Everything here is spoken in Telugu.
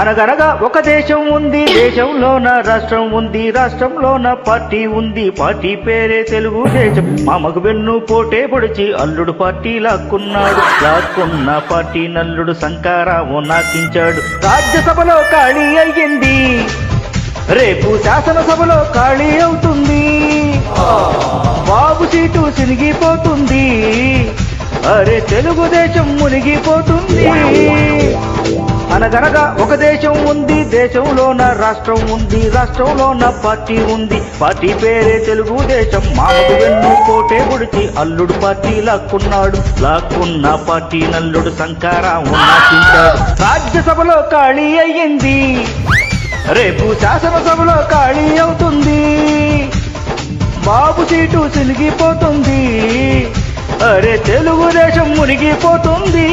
అనగనగా ఒక దేశం ఉంది దేశంలోన రాష్ట్రం ఉంది రాష్ట్రంలోన పార్టీ ఉంది. పార్టీ పేరే తెలుగు దేశం మామకు వెన్ను పోటే పొడిచి అల్లుడు పార్టీ లాక్కున్నాడు. లాక్కున్న పార్టీ నల్లుడు శంకారావు నాకించాడు రాజ్యసభలో ఖాళీ అయ్యింది. రేపు శాసనసభలో ఖాళీ అవుతుంది. బాబు సీటు సినిగిపోతుంది అరే తెలుగుదేశం మునిగిపోతుంది. అనగనగా ఒక దేశం ఉంది దేశంలోన రాష్ట్రం ఉంది రాష్ట్రంలోన పార్టీ ఉంది. పార్టీ పేరే తెలుగుదేశం. మామకు వెన్ను కోటే గుడిచి అల్లుడు పార్టీ లాక్కున్నాడు. లాక్కున్న పార్టీ నల్లుడు శంకారావు నాటించాడు రాజ్యసభలో ఖాళీ అయ్యింది. రేపు శాసనసభలో ఖాళీ అవుతుంది. బాబు సీటు సిలిగిపోతుంది. అరే తెలుగుదేశం మునిగిపోతుంది.